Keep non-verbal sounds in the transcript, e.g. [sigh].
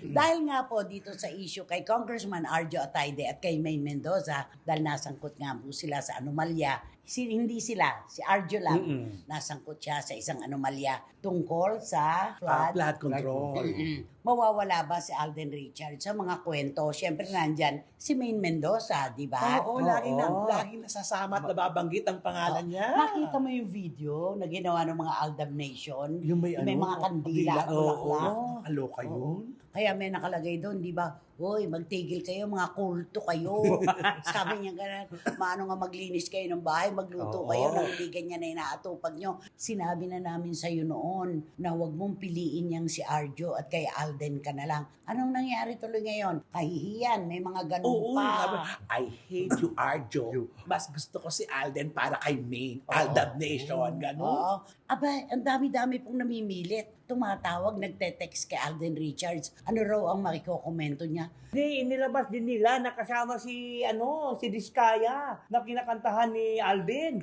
Dahil nga po dito sa issue kay Congressman Arjo Ataide at kay May Mendoza, dahil nasangkot nga po sila sa anomalya, si, hindi sila, si Arjo lang, Mm-mm. nasangkot siya sa isang anomalya tungkol sa Ah, flood. flood control. Mm-mm. Mawawala ba si Alden Richards sa mga kwento? Siyempre nandyan si Maine Mendoza, di ba? Oo, laging, na, Oo. laging nasasama at nababanggit ang pangalan niya. Nakita mo yung video na ginawa ng mga Aldab Nation? Yung may, May ano, mga kandila at Oo, bulaklak. oo. Yun. Kaya may nakalagay doon, di ba? Hoy, magtigil kayo, mga kulto kayo. [laughs] Sabi niya gano'n, maano nga maglinis kayo ng bahay, magluto Oo. kayo, nang hindi ganyan na inaatupag nyo. Sinabi na namin sa'yo noon na huwag mong piliin yang si Arjo at kay Alden ka na lang. Anong nangyari tuloy ngayon? Kahihiyan, may mga ganun Oo, pa. sabi, I hate you, Arjo. Mas gusto ko si Alden para kay Maine. Aldab Nation, gano'n. Oo. Aba, ang dami-dami pong namimilit. Tumatawag, nagte-text kay Alden Richards. Ano raw ang makikokomento niya? Hindi, inilabas din nila nakasama si ano, si Diskaya na kinakantahan ni Alvin.